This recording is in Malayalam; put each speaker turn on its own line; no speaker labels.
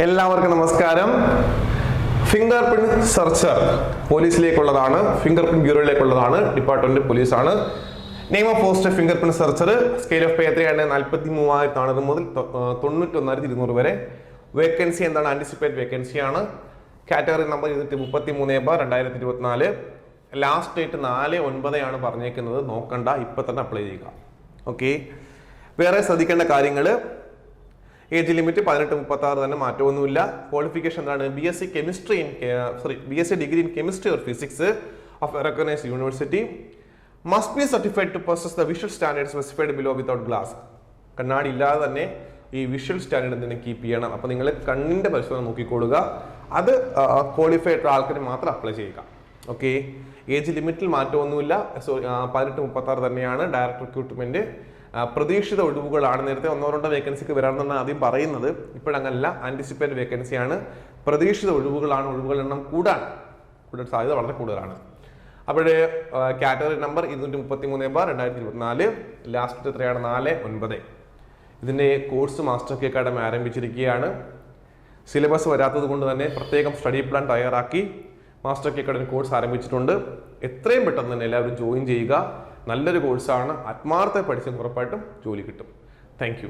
എല്ലാവർക്കും നമസ്കാരം. ഫിംഗർ പ്രിന്റ് സെർച്ചർ പോലീസിലേക്കുള്ളതാണ്. ഫിംഗർ പ്രിന്റ് ബ്യൂറോയിലേക്കുള്ളതാണ്. ഡിപ്പാർട്ട്മെന്റ് പോലീസാണ്. Name of post fingerprint searcher scale of pay എത്രയാണ് നാൽപ്പത്തി മൂവായിരത്തി നാനൂറ് മുതൽ തൊണ്ണൂറ്റൊന്നായിരത്തി ഇരുന്നൂറ് വരെ. വേക്കൻസി എന്താണ്? ആന്റിസിപ്പേറ്റ് വേക്കൻസിയാണ് കാറ്റഗറി നമ്പർ ഇരുന്നൂറ്റി മുപ്പത്തി മൂന്ന് ബാർ രണ്ടായിരത്തി ഇരുപത്തിനാല് ലാസ്റ്റ് ഡേറ്റ് നാല് ഒൻപതാണ് പറഞ്ഞേക്കുന്നത്. നോക്കണ്ട. ഇപ്പം തന്നെ അപ്ലൈ ചെയ്യുക. ഓക്കെ വേറെ ശ്രദ്ധിക്കേണ്ട കാര്യങ്ങൾ ഏജ് ലിമിറ്റ് പതിനെട്ട് മുപ്പത്തി ആറ് തന്നെ മാറ്റമൊന്നുമില്ല. ക്വാളിഫിക്കേഷൻ എന്താണ്? B S C chemistry in sorry B S C degree in chemistry or physics of recognise university must be certified to possess the visual standard specified below without glass കണ്ണാടി ഇല്ലാതെ തന്നെ ഈ വിഷ്വൽ സ്റ്റാൻഡേർഡ് തന്നെ കീപ്പ് ചെയ്യണം. അപ്പോൾ നിങ്ങൾ കണ്ണിന്റെ പരിശോധന നോക്കിക്കൊള്ളുക അത് ക്വാളിഫൈഡ് ആൾക്കാർ മാത്രം അപ്ലൈ ചെയ്യുക. ഓക്കെ ഏജ് ലിമിറ്റിൽ മാറ്റമൊന്നുമില്ല. സോറി പതിനെട്ട് മുപ്പത്തി ആറ് തന്നെയാണ് ഡയറക്ട് റിക്രൂട്ട്മെന്റ് ആ, പ്രതീക്ഷിത ഒഴിവുകളാണ്. നേരത്തെ ഒന്നോ രണ്ടോ വേക്കൻസിക്ക് വരാമെന്നാണ് ആദ്യം പറയുന്നത്. ഇപ്പോഴങ്ങനല്ല ആന്റിസിപ്പേറ്റ് വേക്കൻസിയാണ് പ്രതീക്ഷിത ഒഴിവുകളാണ്. ഒഴിവുകളുടെ എണ്ണം കൂടാൻ കൂടാൻ സാധ്യത വളരെ കൂടുതലാണ്. അപ്പോഴേ കാറ്റഗറി നമ്പർ ഇരുന്നൂറ്റി മുപ്പത്തി മൂന്ന് ബാർ രണ്ടായിരത്തി ഇരുപത്തിനാല് ലാസ്റ്റ് എത്രയാണ്? നാല് ഒൻപത്. ഇതിന്റെ കോഴ്സ് മാസ്റ്റർ കെ അക്കാഡമി ആരംഭിച്ചിരിക്കുകയാണ്. സിലബസ് വരാത്തത് കൊണ്ട് തന്നെ പ്രത്യേകം സ്റ്റഡി പ്ലാൻ തയ്യാറാക്കി മാസ്റ്റർ കെ അക്കാഡമി കോഴ്സ് ആരംഭിച്ചിട്ടുണ്ട്. എത്രയും പെട്ടെന്ന് തന്നെ എല്ലാവരും ജോയിൻ ചെയ്യുക. നല്ലൊരു കോഴ്സാണ്. ആത്മാർത്ഥ പഠിച്ചെന്ന് ഉറപ്പായിട്ടും ജോലി കിട്ടും. താങ്ക്